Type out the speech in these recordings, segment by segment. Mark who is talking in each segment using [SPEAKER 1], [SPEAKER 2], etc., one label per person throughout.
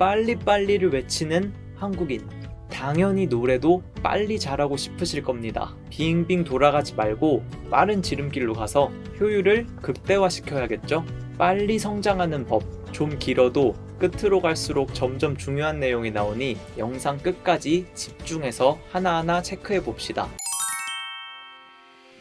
[SPEAKER 1] 빨리빨리를 외치는 한국인. 당연히 노래도 빨리 잘하고 싶으실 겁니다. 빙빙 돌아가지 말고 빠른 지름길로 가서 효율을 극대화시켜야겠죠? 빨리 성장하는 법. 좀 길어도 끝으로 갈수록 점점 중요한 내용이 나오니 영상 끝까지 집중해서 하나하나 체크해 봅시다.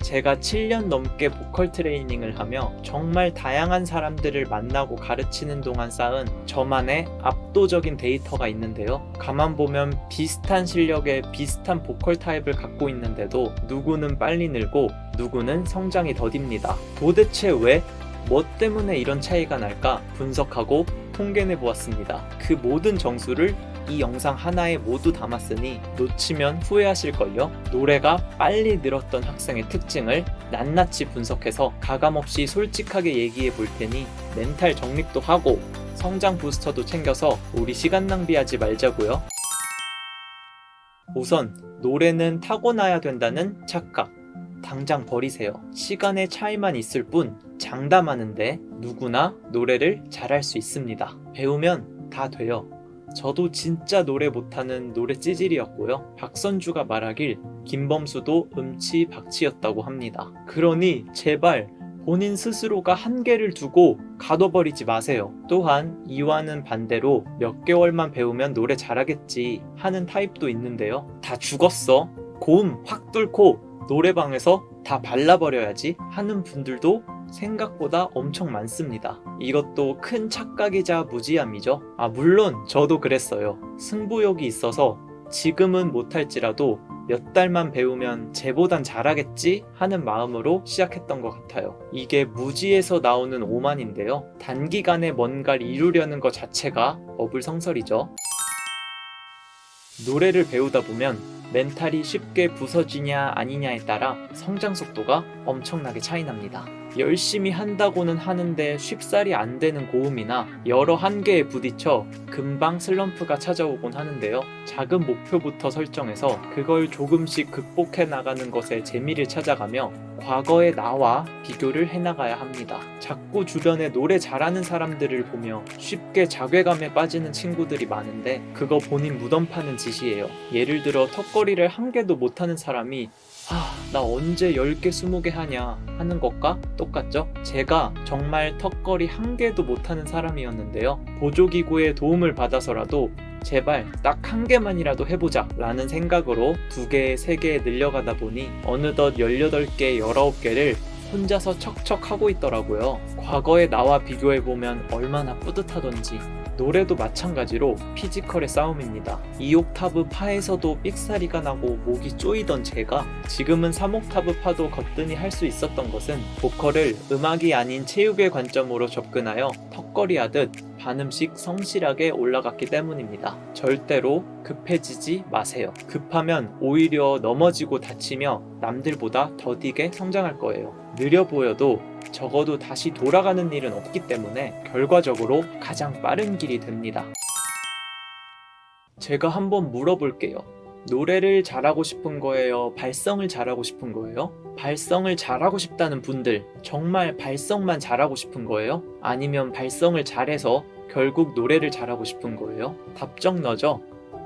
[SPEAKER 1] 제가 7년 넘게 보컬 트레이닝을 하며 정말 다양한 사람들을 만나고 가르치는 동안 쌓은 저만의 압도적인 데이터가 있는데요. 가만 보면 비슷한 실력의 비슷한 보컬 타입을 갖고 있는데도 누구는 빨리 늘고 누구는 성장이 더딥니다. 도대체 왜? 뭐 때문에 이런 차이가 날까 분석하고 통계내 보았습니다. 그 모든 정수를 이 영상 하나에 모두 담았으니 놓치면 후회하실걸요? 노래가 빨리 늘었던 학생의 특징을 낱낱이 분석해서 가감없이 솔직하게 얘기해 볼 테니 멘탈 정립도 하고 성장 부스터도 챙겨서 우리 시간 낭비하지 말자고요. 우선 노래는 타고나야 된다는 착각 당장 버리세요. 시간의 차이만 있을 뿐 장담하는데 누구나 노래를 잘할 수 있습니다. 배우면 다 돼요. 저도 진짜 노래 못하는 노래 찌질이었고요. 박선주가 말하길 김범수도 음치 박치였다고 합니다. 그러니 제발 본인 스스로가 한계를 두고 가둬버리지 마세요. 또한 이와는 반대로 몇 개월만 배우면 노래 잘하겠지 하는 타입도 있는데요. 다 죽었어. 고음 확 뚫고 노래방에서 다 발라버려야지 하는 분들도 생각보다 엄청 많습니다. 이것도 큰 착각이자 무지함이죠. 아, 물론 저도 그랬어요. 승부욕이 있어서 지금은 못할지라도 몇 달만 배우면 쟤보단 잘하겠지 하는 마음으로 시작했던 것 같아요. 이게 무지에서 나오는 오만인데요. 단기간에 뭔가를 이루려는 것 자체가 어불성설이죠. 노래를 배우다 보면 멘탈이 쉽게 부서지냐 아니냐에 따라 성장 속도가 엄청나게 차이 납니다. 열심히 한다고는 하는데 쉽사리 안 되는 고음이나 여러 한계에 부딪혀 금방 슬럼프가 찾아오곤 하는데요. 작은 목표부터 설정해서 그걸 조금씩 극복해 나가는 것에 재미를 찾아가며 과거의 나와 비교를 해나가야 합니다. 자꾸 주변에 노래 잘하는 사람들을 보며 쉽게 자괴감에 빠지는 친구들이 많은데 그거 본인 무덤 파는 짓이에요. 예를 들어 턱걸이를 한 개도 못하는 사람이 아, 나 언제 10개, 20개 하냐 하는 것과 똑같죠? 제가 정말 턱걸이 한 개도 못하는 사람이었는데요. 보조기구의 도움을 받아서라도 제발 딱 한 개만이라도 해보자 라는 생각으로 두 개, 세 개에 늘려가다 보니 어느덧 18개, 19개를 혼자서 척척 하고 있더라고요. 과거의 나와 비교해보면 얼마나 뿌듯하던지. 노래도 마찬가지로 피지컬의 싸움입니다. 2옥타브 파에서도 삑사리가 나고 목이 쪼이던 제가 지금은 3옥타브 파도 거뜬히 할 수 있었던 것은 보컬을 음악이 아닌 체육의 관점으로 접근하여 턱걸이 하듯 반음씩 성실하게 올라갔기 때문입니다. 절대로 급해지지 마세요. 급하면 오히려 넘어지고 다치며 남들보다 더디게 성장할 거예요. 느려 보여도 적어도 다시 돌아가는 일은 없기 때문에 결과적으로 가장 빠른 길이 됩니다. 제가 한번 물어볼게요. 노래를 잘하고 싶은 거예요? 발성을 잘하고 싶은 거예요? 발성을 잘하고 싶다는 분들, 정말 발성만 잘하고 싶은 거예요? 아니면 발성을 잘해서 결국 노래를 잘하고 싶은 거예요? 답정 너죠?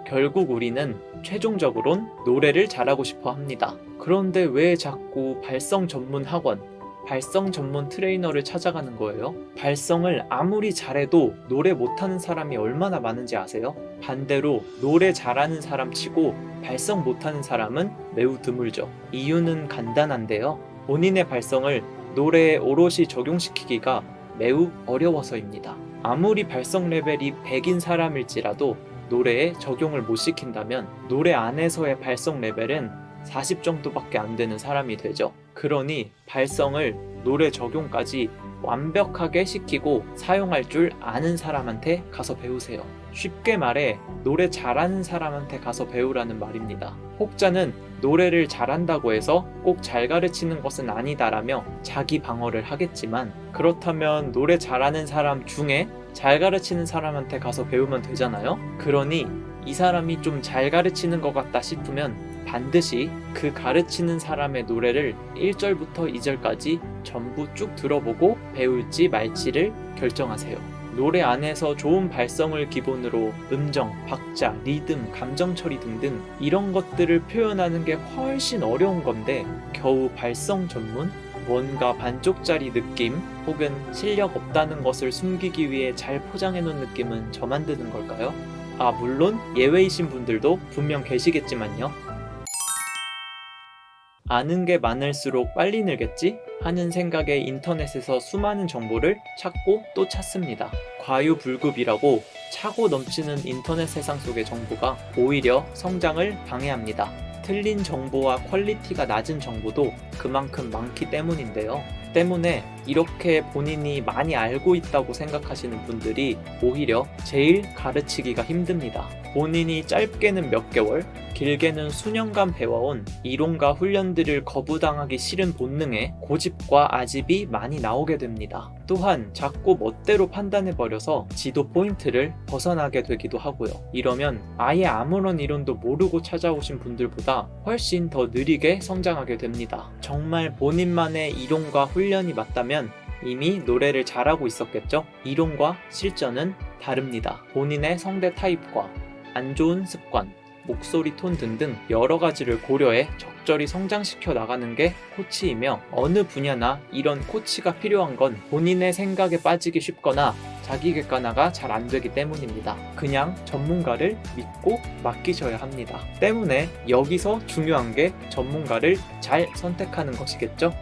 [SPEAKER 1] 결국 우리는 최종적으론 노래를 잘하고 싶어 합니다. 그런데 왜 자꾸 발성 전문 학원, 발성 전문 트레이너를 찾아가는 거예요? 발성을 아무리 잘해도 노래 못하는 사람이 얼마나 많은지 아세요? 반대로 노래 잘하는 사람 치고 발성 못하는 사람은 매우 드물죠. 이유는 간단한데요. 본인의 발성을 노래에 오롯이 적용시키기가 매우 어려워서입니다. 아무리 발성 레벨이 100인 사람일지라도 노래에 적용을 못 시킨다면 노래 안에서의 발성 레벨은 40 정도밖에 안 되는 사람이 되죠. 그러니 발성을 노래 적용까지 완벽하게 시키고 사용할 줄 아는 사람한테 가서 배우세요. 쉽게 말해 노래 잘하는 사람한테 가서 배우라는 말입니다. 혹자는 노래를 잘한다고 해서 꼭 잘 가르치는 것은 아니다라며 자기 방어를 하겠지만 그렇다면 노래 잘하는 사람 중에 잘 가르치는 사람한테 가서 배우면 되잖아요? 그러니 이 사람이 좀 잘 가르치는 것 같다 싶으면 반드시 그 가르치는 사람의 노래를 1절부터 2절까지 전부 쭉 들어보고 배울지 말지를 결정하세요. 노래 안에서 좋은 발성을 기본으로 음정, 박자, 리듬, 감정 처리 등등 이런 것들을 표현하는 게 훨씬 어려운 건데 겨우 발성 전문? 뭔가 반쪽짜리 느낌 혹은 실력 없다는 것을 숨기기 위해 잘 포장해 놓은 느낌은 저만 드는 걸까요? 아, 물론 예외이신 분들도 분명 계시겠지만요. 아는 게 많을수록 빨리 늘겠지? 하는 생각에 인터넷에서 수많은 정보를 찾고 또 찾습니다. 과유불급이라고 차고 넘치는 인터넷 세상 속의 정보가 오히려 성장을 방해합니다. 틀린 정보와 퀄리티가 낮은 정보도 그만큼 많기 때문인데요. 때문에 이렇게 본인이 많이 알고 있다고 생각하시는 분들이 오히려 제일 가르치기가 힘듭니다. 본인이 짧게는 몇 개월, 길게는 수년간 배워온 이론과 훈련들을 거부당하기 싫은 본능에 고집과 아집이 많이 나오게 됩니다. 또한 자꾸 멋대로 판단해버려서 지도 포인트를 벗어나게 되기도 하고요. 이러면 아예 아무런 이론도 모르고 찾아오신 분들보다 훨씬 더 느리게 성장하게 됩니다. 정말 본인만의 이론과 훈련이 맞다면 이미 노래를 잘하고 있었겠죠? 이론과 실전은 다릅니다. 본인의 성대 타입과 안 좋은 습관, 목소리 톤 등등 여러 가지를 고려해 적절히 성장시켜 나가는 게 코치이며 어느 분야나 이런 코치가 필요한 건 본인의 생각에 빠지기 쉽거나 자기 객관화가 잘 안 되기 때문입니다. 그냥 전문가를 믿고 맡기셔야 합니다. 때문에 여기서 중요한 게 전문가를 잘 선택하는 것이겠죠?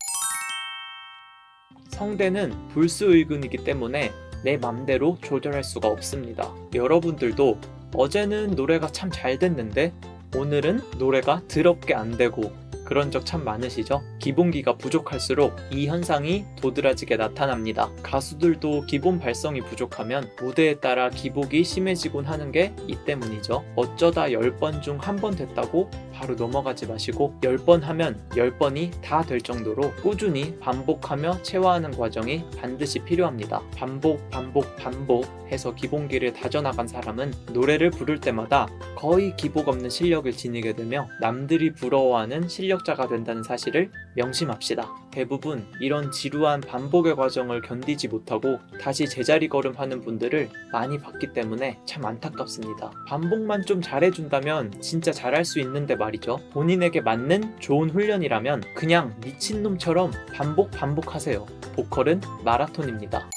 [SPEAKER 1] 성대는 불수의근이기 때문에 내 맘대로 조절할 수가 없습니다. 여러분들도 어제는 노래가 참 잘 됐는데 오늘은 노래가 더럽게 안 되고 그런 적 참 많으시죠? 기본기가 부족할수록 이 현상이 도드라지게 나타납니다. 가수들도 기본 발성이 부족하면 무대에 따라 기복이 심해지곤 하는 게 이 때문이죠. 어쩌다 10번 중 한 번 됐다고 바로 넘어가지 마시고 10번 하면 10번이 다 될 정도로 꾸준히 반복하며 체화하는 과정이 반드시 필요합니다. 반복, 반복, 반복 해서 기본기를 다져나간 사람은 노래를 부를 때마다 거의 기복 없는 실력을 지니게 되며 남들이 부러워하는 실력 자가 된다는 사실을 명심합시다. 대부분 이런 지루한 반복의 과정을 견디지 못하고 다시 제자리 걸음하는 분들을 많이 봤기 때문에 참 안타깝습니다. 반복만 좀 잘해준다면 진짜 잘할 수 있는데 말이죠. 본인에게 맞는 좋은 훈련이라면 그냥 미친놈처럼 반복 반복하세요. 보컬은 마라톤입니다.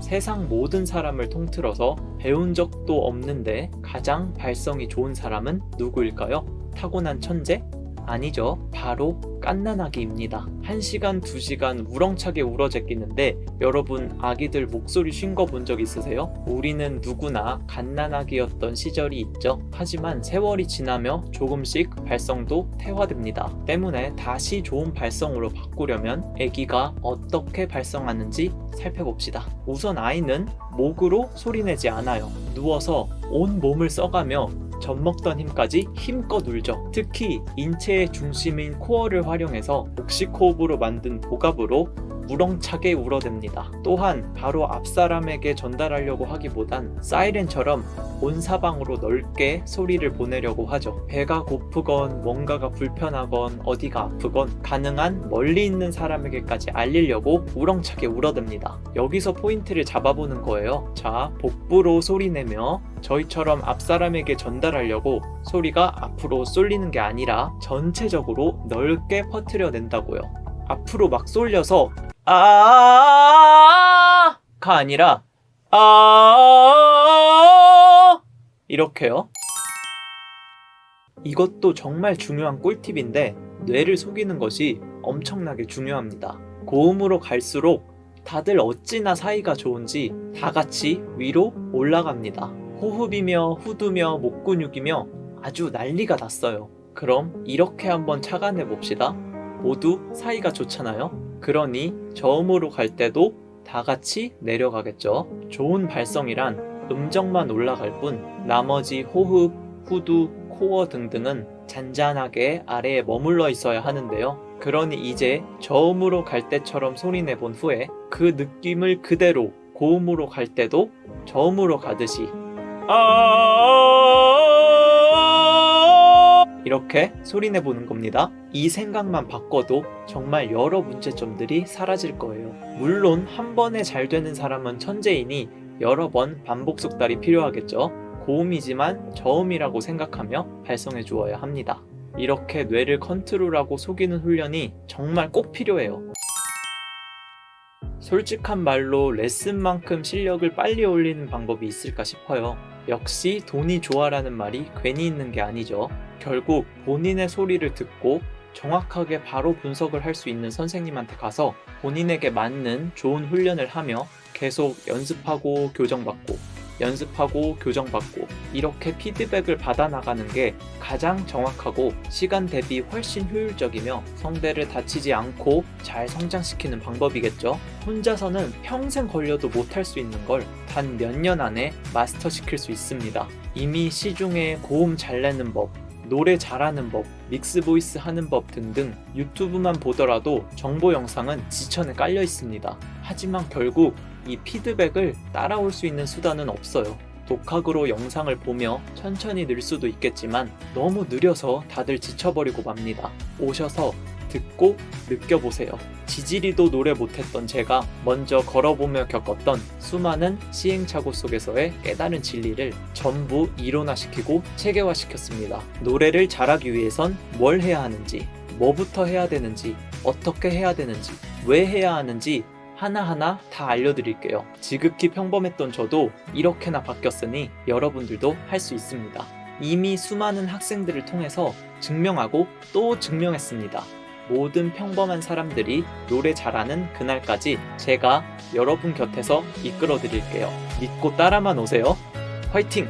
[SPEAKER 1] 세상 모든 사람을 통틀어서 배운 적도 없는데 가장 발성이 좋은 사람은 누구일까요? 타고난 천재? 아니죠. 바로 깐난아기입니다. 1시간, 2시간 우렁차게 울어 제끼는데 여러분 아기들 목소리 쉰 거 본 적 있으세요? 우리는 누구나 갓난아기였던 시절이 있죠. 하지만 세월이 지나며 조금씩 발성도 퇴화됩니다. 때문에 다시 좋은 발성으로 바꾸려면 아기가 어떻게 발성하는지 살펴봅시다. 우선 아이는 목으로 소리내지 않아요. 누워서 온 몸을 써가며 젖먹던 힘까지 힘껏 울죠. 특히 인체의 중심인 코어를 활용해서 옥시코흡으로 만든 복압으로 우렁차게 울어댑니다. 또한 바로 앞 사람에게 전달하려고 하기보단 사이렌처럼 온 사방으로 넓게 소리를 보내려고 하죠. 배가 고프건 뭔가가 불편하건 어디가 아프건 가능한 멀리 있는 사람에게까지 알리려고 우렁차게 울어댑니다. 여기서 포인트를 잡아보는 거예요. 자, 복부로 소리 내며 저희처럼 앞 사람에게 전달하려고 소리가 앞으로 쏠리는 게 아니라 전체적으로 넓게 퍼뜨려 낸다고요. 앞으로 막 쏠려서 아가 아니라 아 이렇게요. 이것도 정말 중요한 꿀팁인데 뇌를 속이는 것이 엄청나게 중요합니다. 고음으로 갈수록 다들 어찌나 사이가 좋은지 다 같이 위로 올라갑니다. 호흡이며 후두며 목 근육이며 아주 난리가 났어요. 그럼 이렇게 한번 착안해 봅시다. 모두 사이가 좋잖아요. 그러니 저음으로 갈 때도 다 같이 내려가겠죠. 좋은 발성이란 음정만 올라갈 뿐 나머지 호흡, 후두, 코어 등등은 잔잔하게 아래에 머물러 있어야 하는데요. 그러니 이제 저음으로 갈 때처럼 소리 내본 후에 그 느낌을 그대로 고음으로 갈 때도 저음으로 가듯이 아 이렇게 소리내 보는 겁니다. 이 생각만 바꿔도 정말 여러 문제점들이 사라질 거예요. 물론 한 번에 잘 되는 사람은 천재이니 여러 번 반복 숙달이 필요하겠죠. 고음이지만 저음이라고 생각하며 발성해 주어야 합니다. 이렇게 뇌를 컨트롤하고 속이는 훈련이 정말 꼭 필요해요. 솔직한 말로 레슨만큼 실력을 빨리 올리는 방법이 있을까 싶어요. 역시 돈이 좋아라는 말이 괜히 있는 게 아니죠. 결국 본인의 소리를 듣고 정확하게 바로 분석을 할 수 있는 선생님한테 가서 본인에게 맞는 좋은 훈련을 하며 계속 연습하고 교정받고 연습하고 교정받고 이렇게 피드백을 받아 나가는 게 가장 정확하고 시간 대비 훨씬 효율적이며 성대를 다치지 않고 잘 성장시키는 방법이겠죠. 혼자서는 평생 걸려도 못할 수 있는 걸 단 몇 년 안에 마스터 시킬 수 있습니다. 이미 시중에 고음 잘 내는 법, 노래 잘하는 법, 믹스 보이스 하는 법 등등 유튜브만 보더라도 정보 영상은 지천에 깔려 있습니다. 하지만 결국 이 피드백을 따라올 수 있는 수단은 없어요. 독학으로 영상을 보며 천천히 늘 수도 있겠지만 너무 느려서 다들 지쳐버리고 맙니다. 오셔서 듣고 느껴보세요. 지지리도 노래 못했던 제가 먼저 걸어보며 겪었던 수많은 시행착오 속에서의 깨달은 진리를 전부 이론화시키고 체계화시켰습니다. 노래를 잘하기 위해선 뭘 해야 하는지, 뭐부터 해야 되는지, 어떻게 해야 되는지, 왜 해야 하는지 하나하나 다 알려드릴게요. 지극히 평범했던 저도 이렇게나 바뀌었으니 여러분들도 할 수 있습니다. 이미 수많은 학생들을 통해서 증명하고 또 증명했습니다. 모든 평범한 사람들이 노래 잘하는 그날까지 제가 여러분 곁에서 이끌어 드릴게요. 믿고 따라만 오세요. 화이팅!